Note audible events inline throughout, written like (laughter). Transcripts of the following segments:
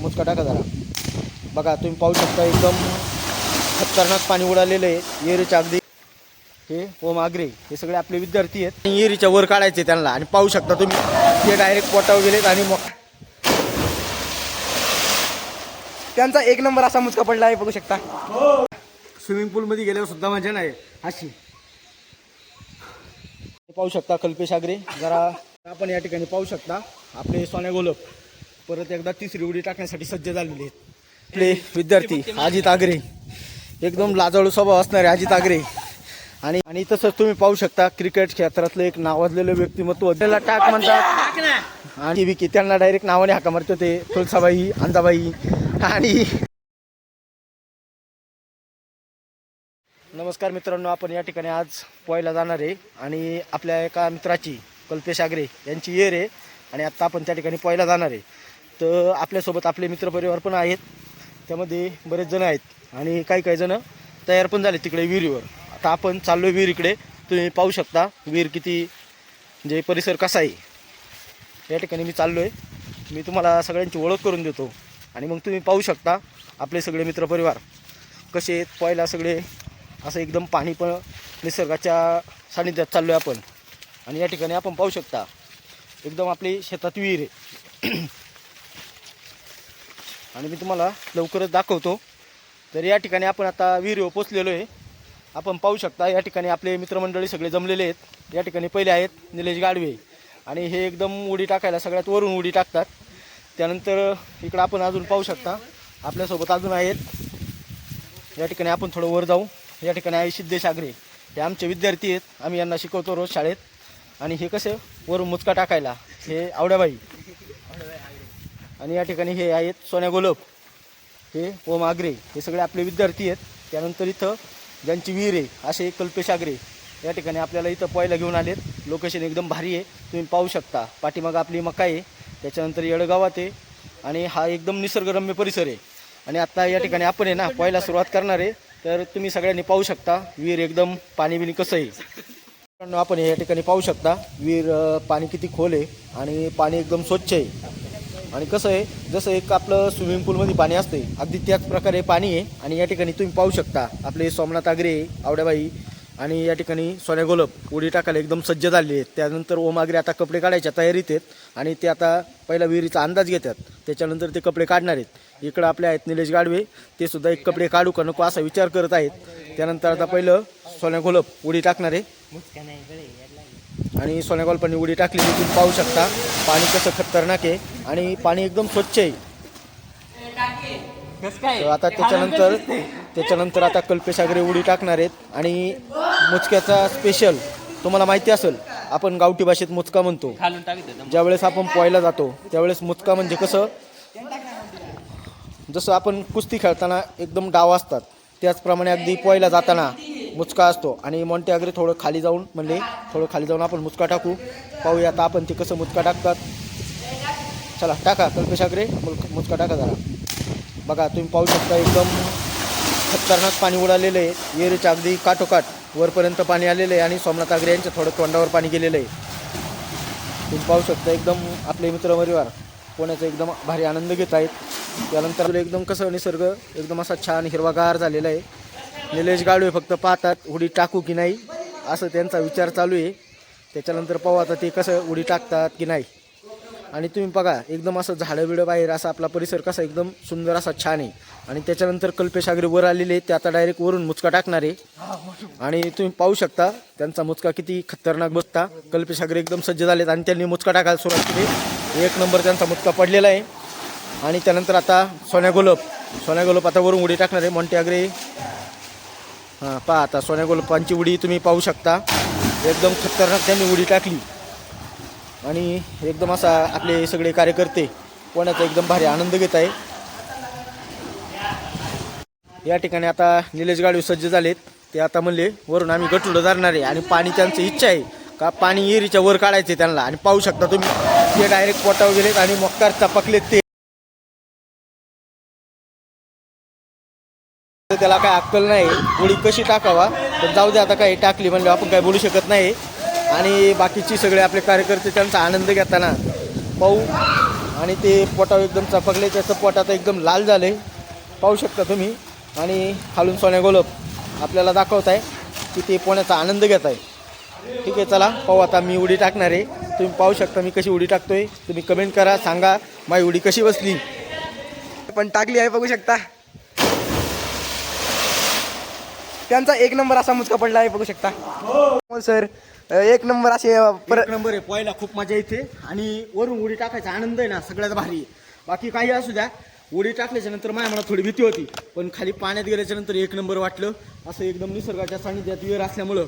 मुचका टाका जरा. बघा तुम्ही पाहू शकता एकदम खतरनाक पाणी उडालेलं आहे येरीच्या अगदी. हे ओम आग्रे हे सगळे आपले विद्यार्थी आहेत. येरीच्या वर काढायचे त्यांना. आणि पाहू शकता तुम्ही ते डायरेक्ट पोटावर गेलेत आणि मग त्यांचा एक नंबर असा मुचका पडला आहे बघू शकता. स्विमिंग पूलमध्ये गेल्यावर सुद्धा मजा नाही अशी. पाहू शकता कल्पेश आग्रे जरा आपण या ठिकाणी पाहू शकता आपले सोन्या गोलप परत एकदा तिसरी उडी टाकण्यासाठी सज्ज झालेले आहेत. आपले विद्यार्थी अजित आगरे. एकदम लाजाळू स्वभाव असणारे अजित आगरे. आणि आणि तसंच तुम्ही पाहू शकता क्रिकेट क्षेत्रातलं एक नावाजलेलं व्यक्तिमत्व. त्याला टाक म्हणतात. आणि विकी त्यांना डायरेक्ट नावाने हाका मारत ते तुळसाबाई अंदाबाई. आणि नमस्कार मित्रांनो आपण या ठिकाणी आज पोहायला जाणार आहे. आणि आपल्या एका मित्राची कल्पेश आगरे यांची येर आहे. आणि आत्ता आपण त्या ठिकाणी पोहायला जाणार आहे. तर आपल्यासोबत आपले मित्रपरिवार पण आहेत. त्यामध्ये बरेच जण आहेत. आणि काही काही जण तयार पण झाले तिकडे विहिरीवर. आता आपण चाललो आहे विहिरीकडे तुम्ही पाहू शकता विहीर किती म्हणजे परिसर कसा आहे. या ठिकाणी मी चाललो आहे मी तुम्हाला सगळ्यांची ओळख करून देतो. आणि मग तुम्ही पाहू शकता आपले सगळे मित्रपरिवार. कसे आहेत. पहिला सगळे असं एकदम पाणी पण निसर्गाच्या सानिध्यात चाललो आहे आपण. आणि या ठिकाणी आपण पाहू शकता एकदम आपली शेतात विहीर आहे. आणि मी तुम्हाला लवकरच दाखवतो. तर या ठिकाणी आपण आता विहिरीवर पोचलेलो आहे. आपण पाहू शकता या ठिकाणी आपले मित्रमंडळी सगळे जमलेले आहेत. या ठिकाणी पहिले आहेत निलेश गाडवे. आणि हे एकदम उडी टाकायला सगळ्यात वरून उडी टाकतात. त्यानंतर इकडं आपण अजून पाहू शकता आपल्यासोबत अजून आहेत. या ठिकाणी आपण थोडं वर जाऊ. या ठिकाणी आहे सिद्धेश आग्रे हे आमचे विद्यार्थी आहेत. आम्ही यांना शिकवतो रोज शाळेत. आणि हे कसं वरून मुचका टाकायला हे आवड्याबाई. आणि या ठिकाणी हे आहेत सोन्या गोलप. हे ओम आग्रे हे सगळे आपले विद्यार्थी आहेत. त्यानंतर इथं ज्यांची विहीर आहे असे कल्पेश आग्रे. या ठिकाणी आपल्याला इथं पोहायला घेऊन आलेत. लोकेशन एकदम भारी आहे. तुम्ही पाहू शकता. पाठीमाग आपली मका आहे. त्याच्यानंतर येडगावात आहे. आणि हा एकदम निसर्गरम्य परिसर आहे. आणि आत्ता या ठिकाणी आपण आहे ना पोहायला सुरुवात करणार आहे. तर तुम्ही सगळ्यांनी पाहू शकता. विहीर एकदम पाणी बिणी कसं आहे. आपण या ठिकाणी पाहू शकता. विहीर पाणी किती खोल आहे. आणि पाणी एकदम स्वच्छ आहे. आणि कसं आहे जसं एक आपलं स्विमिंग पूलमध्ये पाणी असते अगदी त्याच प्रकारे पाणी आहे आणि या ठिकाणी तुम्ही पाहू शकता आपले सोमनाथ आग्रे आवड्याबाई आणि या ठिकाणी सोन्या गोलप उडी टाकायला एकदम सज्ज झालेली आहेत. त्यानंतर ओम आगरे आता कपडे काढायच्या तयारीत आहेत आणि ते आता पहिला विहिरीचा अंदाज घेतात. त्याच्यानंतर ते कपडे काढणार आहेत. इकडं आपले आहेत निलेश गाडवे ते सुद्धा एक कपडे काढू का नको असा विचार करत आहेत. त्यानंतर आता पहिलं सोन्या गोलप उडी टाकणार आहे. आणि सोन्या गोलपांनी उडी टाकली तुम्ही पाहू शकता. पाणी कसं खतरनाक आहे. आणि पाणी एकदम स्वच्छ आहे. तर आता त्याच्यानंतर त्याच्यानंतर आता कल्पेशागरे उडी टाकणार आहेत आणि मुचक्याचा स्पेशल तुम्हाला माहिती असेल आपण गावठी भाषेत मुचका म्हणतो. ज्यावेळेस आपण पोहायला जातो त्यावेळेस मुचका म्हणजे कसं? जसं आपण कुस्ती खेळताना एकदम डाव असतात त्याचप्रमाणे अगदी पोहायला जाताना मुचका असतो. आणि मोंटे अगरे थोडं खाली जाऊन म्हणले थोडं खाली जाऊन आपण मुचका टाकू. पाहूया आता आपण ते कसं मुचका टाकतात. चला टाका कल्पेश आगरे मुल- मुचका टाका जरा. बघा तुम्ही पाहू शकता एकदम खतरनाक पाणी उडालेलं आहे. येरीच्या अगदी काठोकाठ वरपर्यंत पाणी आलेलं आहे आणि सोमनाथ आगरे यांच्या थोडं तोंडावर पाणी गेलेलं आहे. तुम्ही पाहू शकता एकदम आपले मित्र परिवार पोहण्याचा एकदम भारी आनंद घेत आहेत. त्यानंतर एकदम कसं निसर्ग एकदम असा छान हिरवागार झालेला आहे. निलेश गाडवे फक्त पाहतात उडी टाकू की नाही असं त्यांचा विचार चालू आहे. त्याच्यानंतर पाहू आता ते कसं उडी टाकतात की नाही. आणि तुम्ही बघा एकदम असं झाडं बिडं बाहेर असा आपला परिसर कसा एकदम सुंदर असा छान आहे. आणि त्याच्यानंतर कल्पेश आगरे वर आलेले ते आता डायरेक्ट वरून मुचका टाकणार आहे. आणि तुम्ही पाहू शकता त्यांचा मुचका किती खतरनाक बसता. कल्पेश आगरे एकदम सज्ज झालेत आणि त्यांनी मुचका टाकायला सुरुवात केली. एक नंबर त्यांचा मुचका पडलेला आहे. आणि त्यानंतर आता सोन्या गोलप. सोन्या गोलप आता वरून उडी टाकणार आहे मोंटे आगरे. हां पहा आता सोन्या गोलपांची उडी तुम्ही पाहू शकता. एकदम खतरनाक त्यांनी उडी टाकली. आणि एकदम असा आपले सगळे कार्यकर्ते पोहण्याचा एकदम भारी आनंद घेत आहे. या ठिकाणी आता निलेश गाडवे सज्ज झालेत. ते आता म्हणले वरून आम्ही गटुडं धरणार आहे आणि पाणी त्यांची इच्छा आहे का पाणी एरीच्या वर काढायचे त्यांना. आणि पाहू शकता तुम्ही ते डायरेक्ट पोटावर गेलेत आणि मक्कार चपकलेत ते. त्याला काय अक्कल नाही गोळी कशी टाकावा? तर जाऊ दे आता काही टाकली म्हणजे आपण काय बोलू शकत नाही. आणि बाकीची सगळे आपले कार्यकर्ते त्यांचा आनंद घेताना पाहू. आणि ते पोटावर एकदम चपकले त्याचं पोट आता एकदम लाल झाले पाहू शकता तुम्ही. आणि खालून सोन्या गोलप आपल्याला दाखवत आहे की ते पोण्याचा आनंद घेत आहे ठीक आहे चला पाहू. आता मी उडी टाकणार आहे. तुम्ही पाहू शकता मी कशी उडी टाकतोय. तुम्ही कमेंट करा सांगा माझी उडी कशी बसली. पण टाकली आहे बघू शकता. त्यांचा एक नंबर असा मुचका पडला आहे बघू शकता. हो सर एक नंबर असे अ, पर एक नंबर आहे पहिला खूप मजा येते आणि वरून उडी टाकायचा आनंद आहे ना सगळ्यात भारी. आहे. बाकी काही असू द्या उडी टाकल्याच्या नंतर माझ्या मनात थोडी भीती होती पण खाली पाण्यात गेल्याच्यानंतर एक नंबर वाटलं. असं एकदम निसर्गाच्या सानिध्यात विहीर असल्यामुळं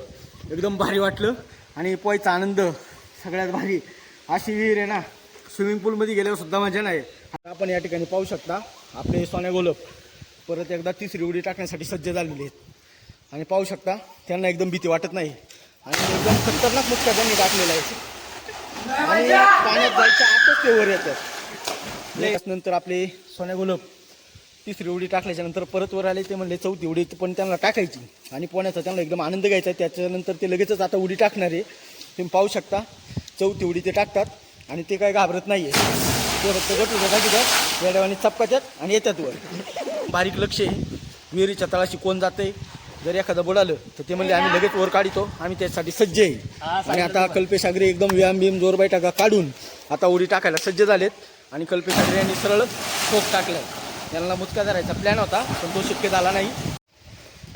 एकदम भारी वाटलं आणि पोहायचा आनंद सगळ्यात भारी. अशी विहीर आहे ना स्विमिंग पूलमध्ये गेल्यावर सुद्धा मजा नाही. आता आपण या ठिकाणी पाहू शकता आपले सोन्या गोलप परत एकदा तिसरी उडी टाकण्यासाठी सज्ज झालेले आहेत. आणि पाहू शकता त्यांना एकदम भीती वाटत नाही. आणि एकदम खतरनाक मुक्का त्यांनी टाकलेला आहे आणि पाण्यात जायच्या आतच ते वर येतात. नंतर आपले सोन्या गुलाब तिसरी उडी टाकल्याच्या नंतर परत वर आले ते म्हणले चौथी उडी पण त्यांना टाकायची. आणि पोण्याचा त्यांना एकदम आनंद घ्यायचा आहे. त्याच्यानंतर ते लगेचच आता उडी टाकणार आहे. तुम्ही पाहू शकता चौथी उडी ते टाकतात आणि ते काय घाबरत नाही आहे ते फक्त गटू टाकतात वेड्यावानी चपकातात आणि येतात वर. बारीक लक्ष आहे. विहिरीच्या तळाशी कोण जाते जर एखादं बुडालं तर ते म्हणले आम्ही लगेच वर काढतो आम्ही त्यासाठी सज्ज आहे. आणि आता कल्पेश आगरे एकदम व्यायाम बिम जोर बैठका काढून आता उडी टाकायला सज्ज झालेत. आणि कल्पेश आगरे यांनी सरळ ठोक टाकलाय. त्यांना मुचका धरायचा प्लॅन होता पण तो शक्य झाला नाही.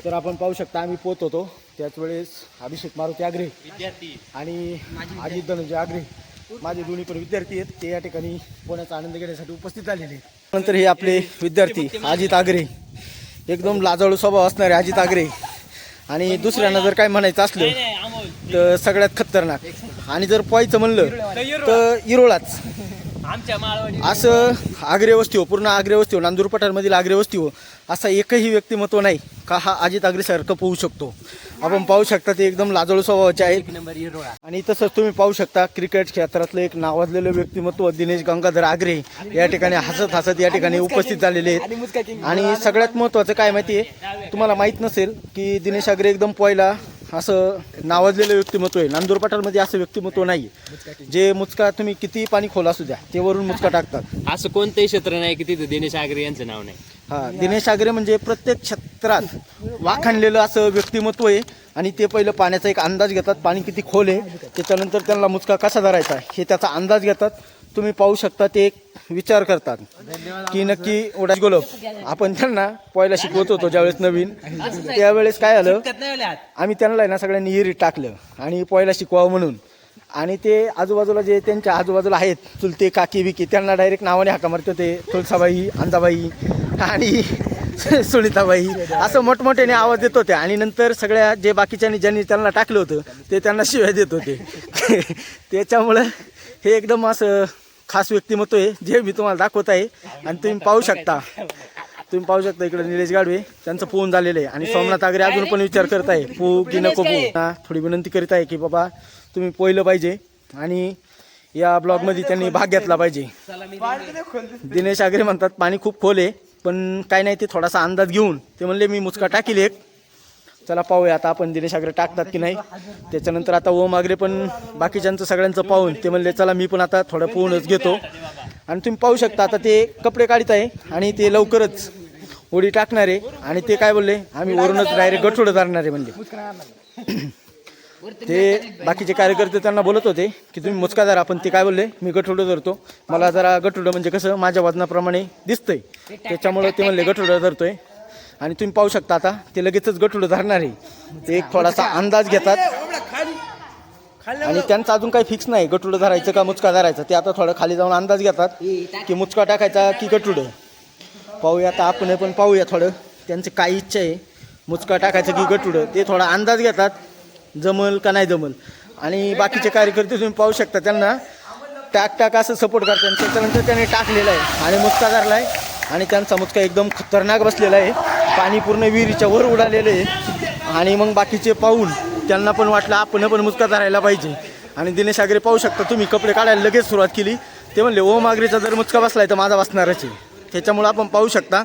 तर आपण पाहू शकता आम्ही पोहत होतो. त्याच वेळेस अभिषेक मारुती आगरे विद्यार्थी. आणि अजित धनंजय आगरे माझे दोन्ही पण विद्यार्थी आहेत. ते या ठिकाणी पोहण्याचा आनंद घेण्यासाठी उपस्थित झालेले आहेत. नंतर हे आपले विद्यार्थी अजित आगरे. एकदम लाजाळू स्वभाव असणारे अजित आगरे. आणि दुसऱ्यांना जर काय म्हणायचं असलं तर सगळ्यात खतरनाक. आणि जर पोहायचं म्हणलं तर इरोळाच. असं आग्रे वस्ती हो पूर्ण आग्रे वस्ती हो नांदूर पठारमधील आग्रे वस्ती हो. असा एकही व्यक्तिमत्व नाही का हा अजित आग्रेसारखं पोहू शकतो. आपण पाहू शकता ते एकदम लाजळू स्वभावाचे इरोळा आणि तसंच तुम्ही पाहू शकता क्रिकेट क्षेत्रातलं एक नावाजलेलं व्यक्तिमत्व दिनेश गंगाधर आगरे या ठिकाणी हसत हसत या ठिकाणी उपस्थित झालेले आहेत. आणि सगळ्यात महत्त्वाचं काय माहिती आहे तुम्हाला माहीत नसेल की दिनेश आगरे एकदम पोहायला असं नावाजलेलं व्यक्तिमत्व आहे. नांदूर पठारमध्ये असं व्यक्तिमत्व नाही जे मुचका तुम्ही किती पाणी खोल असू द्या ते वरून मुचका टाकतात. असं कोणतंही क्षेत्र नाही की तिथं दिनेश आगरे यांचं नाव नाही. हा दिनेश आगरे म्हणजे प्रत्येक क्षेत्रात वाखाणलेलं असं व्यक्तिमत्व आहे. आणि ते पहिलं पाण्याचा एक अंदाज घेतात. पाणी किती खोल आहे त्याच्यानंतर त्यांना मुचका कसा धरायचा हे त्याचा अंदाज घेतात. तुम्ही पाहू शकता ते एक विचार करतात. की नक्की उडा गोलब आपण त्यांना पोहायला शिकवत होतो ज्यावेळेस नवीन. त्यावेळेस काय आलं आम्ही त्यांना आहे ना सगळ्यांनी इरीत टाकलं. आणि पोहायला शिकवावं म्हणून. आणि ते आजूबाजूला जे त्यांच्या आजूबाजूला आहेत चुलते काकी विकी त्यांना डायरेक्ट नावाने हाका मारते ते. तुळसाबाई अंजाबाई आणि (laughs) सुनीताबाई असं मोठमोठ्याने आवाज देत होते. आणि नंतर सगळ्या जे बाकीच्यांनी ज्यांनी त्यांना टाकलं होतं ते त्यांना शिव्या देत होते. (laughs) त्याच्यामुळं हे एकदम असं खास व्यक्तिमत्व आहे जे मी तुम्हाला दाखवत आहे. आणि तुम्ही पाहू शकता. तुम्ही पाहू शकता इकडे निलेश गाडवे त्यांचं पोहून झालेलं आहे. आणि सोमनाथ आगरे अजून पण विचार करत आहे. पो की नको पो. थोडी विनंती करीत आहे की बाबा तुम्ही पोहिलं पाहिजे. आणि या ब्लॉगमध्ये त्यांनी भाग घेतला पाहिजे. दिनेश आगरे म्हणतात पाणी खूप खोल आहे. पण काय नाही ते थोडासा अंदाज घेऊन ते म्हणले मी मुचका टाकील एक. चला पाहूया आता आपण दिनेश आगरे टाकतात की नाही. त्याच्यानंतर आता ओम आगरे पण बाकीच्यांचं सगळ्यांचं पाहून ते म्हणले चला मी पण आता थोडं पोहूनच घेतो. आणि तुम्ही पाहू शकता आता ते कपडे काढत आहे आणि ते लवकरच उडी टाकणार. आहे आणि ते काय बोलले आम्ही वरूनच डायरेक्ट गठोडं धरणार आहे म्हणले. ते बाकीचे कार्यकर्ते त्यांना बोलत होते की तुम्ही मुचका धरा पण ते काय बोलले? मी गठोडं धरतो. मला जरा गठुडं म्हणजे कसं माझ्या वजनाप्रमाणे दिसतंय. त्याच्यामुळं ते म्हणले गठोडं धरतोय. आणि तुम्ही पाहू शकता आता ते लगेचच गठोडं धरणार आहे. ते एक थोडासा अंदाज घेतात. आणि त्यांचं अजून काही फिक्स नाही गठुडं धरायचं का मुचका धरायचं. ते आता थोडं खाली जाऊन अंदाज घेतात की मुचका टाकायचा की गठुडं. पाहूया आता आपण पण पाहूया थोडं. त्यांचं काय इच्छा आहे मुचका टाकायचं की गठुडं. ते थोडा अंदाज घेतात. जमल का नाही जमल. आणि बाकीचे कार्यकर्ते तुम्ही पाहू शकता त्यांना. टाक टाक असं सपोर्ट करतात. आणि त्याच्यानंतर त्याने टाकलेलं आहे. आणि मुचका धरला आहे आणि त्यांचा मुचका एकदम खतरनाक बसलेला आहे. पाणी पूर्ण विहिरीच्या वर उडालेलं आहे. आणि मग बाकीचे पाहून त्यांना पण वाटलं आपण पण मुचका धरायला पाहिजे. आणि दिनेश आगरे पाहू शकता तुम्ही कपडे काढायला लगेच सुरुवात केली. ते म्हणले ओम आगरेचा जर मुचका बसलाय तर माझा बसणारच आहे. त्याच्यामुळं आपण पाहू शकता.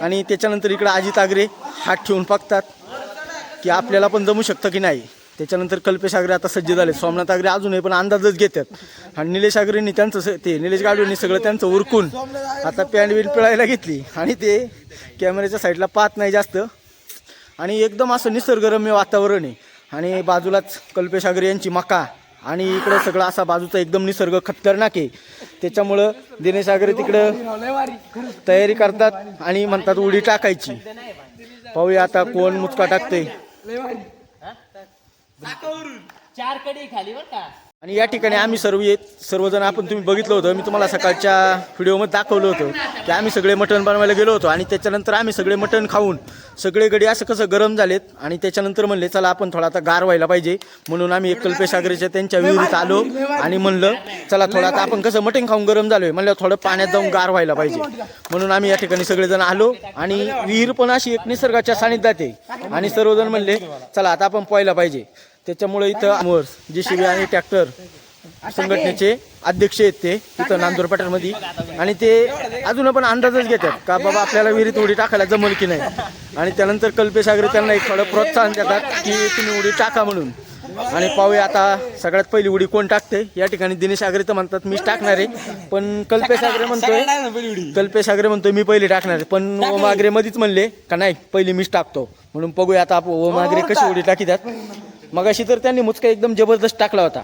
आणि त्याच्यानंतर इकडं अजित आगरे हात ठेवून पाकतात की आपल्याला पण जमू शकतं की नाही. त्याच्यानंतर कल्पेश आगरे आता सज्ज झाले. सोमनाथ आगरे अजूनही पण अंदाजच घेतात. आणि निलेश आगरेंनी त्यांचं स- ते निलेश गाडवेंनी सगळं त्यांचं उरकून आता पॅन्ट बिन पिळायला घेतली. आणि ते कॅमेऱ्याच्या साईडला पाहत नाही जास्त. आणि एकदम असं निसर्गरम्य वातावरण आहे. आणि बाजूलाच कल्पेश आगरे यांची मका. आणि इकडं सगळं असा बाजूचा एकदम निसर्ग खतरनाक आहे. त्याच्यामुळं दिनेश आगरे तिकडं तयारी करतात आणि म्हणतात उडी टाकायची. पाहूया आता कोण मुचका टाकते चार कडी खाली बर का? आणि या ठिकाणी आम्ही सर्व येत सर्वजण आपण तुम्ही बघितलं होतं. मी तुम्हाला सकाळच्या व्हिडिओमध्ये दाखवलं होतं की आम्ही सगळे मटण बनवायला गेलो होतो आणि त्याच्यानंतर आम्ही सगळे मटण खाऊन सगळे गडी असं कसं गरम झालेत आणि त्याच्यानंतर म्हणले चला आपण थोडा आता गार व्हायला पाहिजे. म्हणून आम्ही एक कल्पेशागरेच्या त्यांच्या विहिरीत आलो आणि म्हणलं चला थोडा आता आपण कसं मटण खाऊन गरम झालोय. म्हणलं थोडं पाण्यात जाऊन गार व्हायला पाहिजे. म्हणून आम्ही या ठिकाणी सगळेजण आलो आणि विहीर पण अशी एक निसर्गाच्या सानिध्यात आहे. आणि सर्वजण म्हणले चला आता आपण पोहायला पाहिजे. त्याच्यामुळे इथं समोर जेसीबी आणि ट्रॅक्टर संघटनेचे अध्यक्ष आहेत ते तिथं नांदूर पठारमध्ये आणि ते अजून पण अंदाजच घेतात का बाबा आपल्याला विहिरीत उडी टाकायला जमल की नाही. आणि त्यानंतर कल्पेश आगरे त्यांना एक थोडं प्रोत्साहन देतात की तुम्ही उडी टाका म्हणून. आणि पाहूया आता सगळ्यात पहिली उडी कोण टाकते? या ठिकाणी दिनेश आगरे तर म्हणतात मीच टाकणार आहे. पण कल्पेश आगरे म्हणतोय कल्पेश आगरे म्हणतोय मी पहिली टाकणार आहे. पण ओम आगरे मध्येच म्हणले का नाही पहिली मीच टाकतो. म्हणून बघूया आता ओम आगरे कशी उडी टाकीतात मगाशी तर त्यांनी मुचका एकदम जबरदस्त टाकला होता.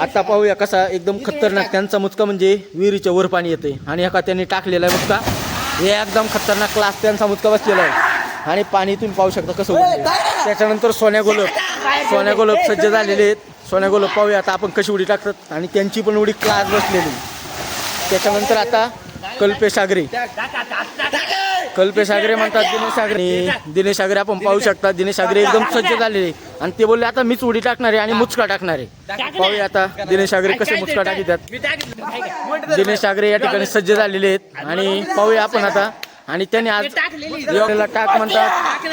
आता पाहूया कसा एकदम खतरनाक त्यांचा मुचका म्हणजे विहिरीच्या वर पाणी येते आणि एका त्यांनी टाकलेला आहे मुचका. हे एकदम खतरनाक क्लास त्यांचा मुचका बसलेला आहे. आणि पाणी तुम्ही पाहू शकता कसं. त्याच्यानंतर सोन्या गोलप. सोन्या गोलप सज्ज झालेले आहेत. सोन्या गोलप पाहूया आता आपण कशी उडी टाकतात. आणि त्यांची पण उडी क्लास बसलेली. त्याच्यानंतर आता कल्पेश आगरे. कल्पेश आगरे म्हणतात दिनेश आगरे. दिनेश आगरे आपण पाहू शकता दिनेश आगरे एकदम सज्ज झालेले. आणि ते बोलले आता मीच उडी टाकणार आहे आणि मुचका टाकणार आहे. पाहूया आता दिनेश आगरे कसे मुचका टाकतात दिनेश आगरे या ठिकाणी सज्ज झालेले आहेत. आणि पाहूया आपण आता. आणि त्याने आज देवाला टाक म्हणतात.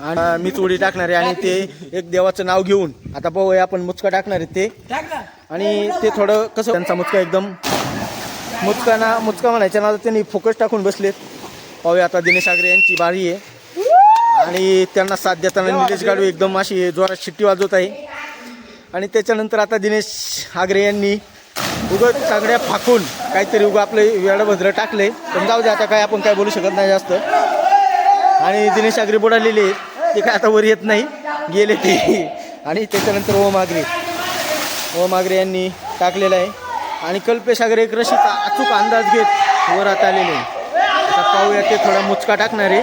आणि मीच उडी टाकणार आहे आणि ते एक देवाचं नाव घेऊन आता पाहूया आपण मुचका टाकणार आहे ते. आणि ते थोडं कसं त्यांचा मुचका एकदम मुचका ना मुचका म्हणायच्या ना त्यांनी फोकस टाकून बसलेत. पाहूया आता दिनेश आगरे यांची बारी आहे. आणि त्यांना साथ देताना निलेश गाडू एकदम अशी जोरात शिट्टी वाजवत आहे. आणि त्याच्यानंतर आता दिनेश आगरे यांनी उगत सगळ्या फाकून काहीतरी उगं आपले वेळभद्र टाकले पण जाऊ दे आता काय आपण काय बोलू शकत नाही जास्त. आणि दिनेश आगरे बुडालेले ते काय आता वर येत नाही. गेले ते. आणि त्याच्यानंतर ओम आगरे. ओम आगरे यांनी टाकलेलं आहे. आणि कल्पेश आगरे एक रशीचा अचूक अंदाज घेत वर आता आलेले आहे. आता पाहूया ते थोडा मुचका टाकणार. आहे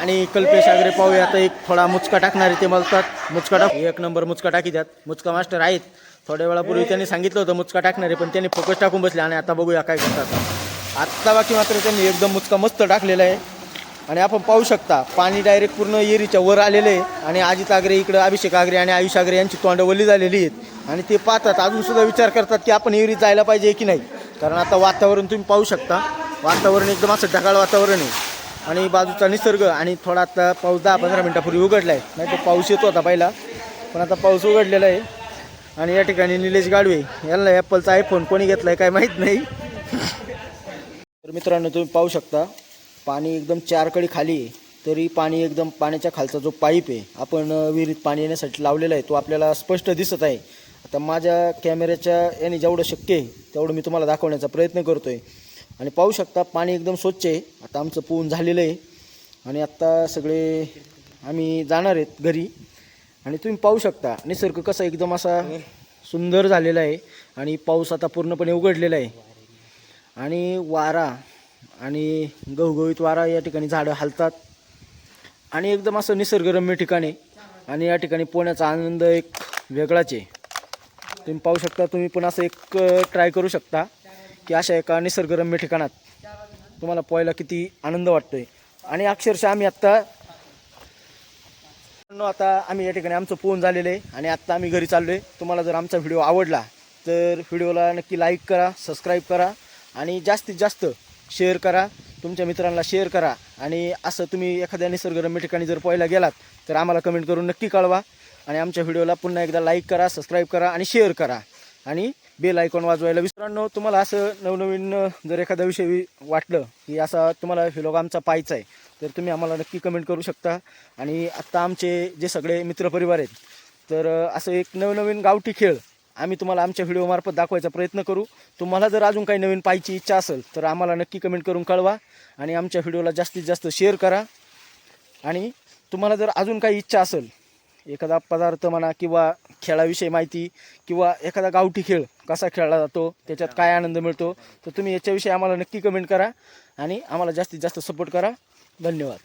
आणि कल्पेश आगरे पाहूया आता एक थोडा मुचका टाकणार आहे ते म्हणतात मुचका टाक एक नंबर मुचका टाकी द्यात मुचका मास्टर आहेत. थोड्या वेळापूर्वी त्यांनी सांगितलं होतं मुचका टाकणार आहे पण त्यांनी फोकस टाकून बसले आणि आता बघूया काय करतात. आत्ता बाकी मात्र त्यांनी एकदम मुचका मस्त टाकलेला आहे. आणि आपण पाहू शकता पाणी डायरेक्ट पूर्ण येरीच्या वर आलेलं आहे. आणि अजित आगरे इकडं अभिषेक आगरे आणि आयुष आगरे यांची तोंड वल्ली झालेली आहेत. आणि ते पाहतात अजून सुद्धा विचार करतात की आपण येरीत जायला पाहिजे की नाही. कारण आता वातावरण तुम्ही पाहू शकता. वातावरण एकदम असं ढगाळ वातावरण आहे. आणि बाजूचा निसर्ग आणि थोडा आता पाऊस दहा पंधरा मिनटापूर्वी उघडला आहे नाही तर पाऊस येतो होता पहिला. पण आता पाऊस उघडलेला आहे. आणि या ठिकाणी निलेश गाडवे यांना ॲपलचा आयफोन कोणी घेतला आहे काय माहीत नाही. तर मित्रांनो तुम्ही पाहू शकता पाणी एकदम चारकडी खाली आहे. तरी पाणी एकदम पाण्याच्या खालचा जो पाईप आहे आपण विहिरीत पाणी येण्यासाठी लावलेला आहे तो आपल्याला स्पष्ट दिसत आहे. आता माझ्या कॅमेऱ्याच्या याने जेवढं शक्य आहे तेवढं मी तुम्हाला दाखवण्याचा प्रयत्न करतो आहे आणि पाहू शकता पाणी एकदम स्वच्छ आहे. आता आमचं पोहून झालेलं आहे. आणि आत्ता सगळे आम्ही जाणार आहेत घरी. आणि तुम्ही पाहू शकता निसर्ग कसा एकदम असा सुंदर झालेला आहे. आणि पाऊस आता पूर्णपणे उघडलेला आहे. आणि वारा आणि गवगवीत वारा या ठिकाणी झाडं हलतात. आणि एकदम असं निसर्गरम्य ठिकाणी आणि या ठिकाणी पोहण्याचा आनंद एक वेगळाच आहे. तुम्ही पाहू शकता तुम्ही पण असं एक ट्राय करू शकता की अशा एका निसर्गरम्य ठिकाणात तुम्हाला पोहायला किती आनंद वाटतोय. आणि अक्षरशः आम्ही आत्ता आता आम्ही या ठिकाणी आमचं पोहून झालेलं आहे आणि आत्ता आम्ही घरी चाललो आहे तुम्हाला जर आमचा व्हिडिओ आवडला तर व्हिडिओला नक्की लाईक करा सबस्क्राईब करा आणि जास्तीत जास्त शेअर करा तुमच्या मित्रांना शेअर करा. आणि असं तुम्ही एखाद्या निसर्गरम्य ठिकाणी जर पोहायला गेलात तर आम्हाला कमेंट करून नक्की कळवा. आणि आमच्या व्हिडिओला पुन्हा एकदा लाईक करा सबस्क्राईब करा आणि शेअर करा. आणि बेल आयकॉन वाजवायला मित्रांनो तुम्हाला असं नवनवीन जर एखादा विषय वाटलं की असा तुम्हाला व्हिलॉग आमचा पाहायचा आहे तर तुम्ही आम्हाला नक्की कमेंट करू शकता. आणि आत्ता आमचे जे सगळे मित्रपरिवार आहेत तर असं एक नवनवीन गावठी खेळ आम्ही तुम्हाला आमच्या व्हिडिओमार्फत दाखवायचा प्रयत्न करू. तुम्हाला जर अजून काही नवीन पाहायची इच्छा असेल तर आम्हाला नक्की कमेंट करून कळवा आणि आमच्या व्हिडिओला जास्तीत जास्त शेअर करा. आणि तुम्हाला जर अजून काही इच्छा असेल एखादा पदार्थ म्हणा किंवा खेळाविषयी माहिती किंवा एखादा गावठी खेळ कसा खेळला जातो त्याच्यात काय आनंद मिळतो तर तुम्ही याच्याविषयी आम्हाला नक्की कमेंट करा आणि आम्हाला जास्तीत जास्त सपोर्ट करा. धन्यवाद.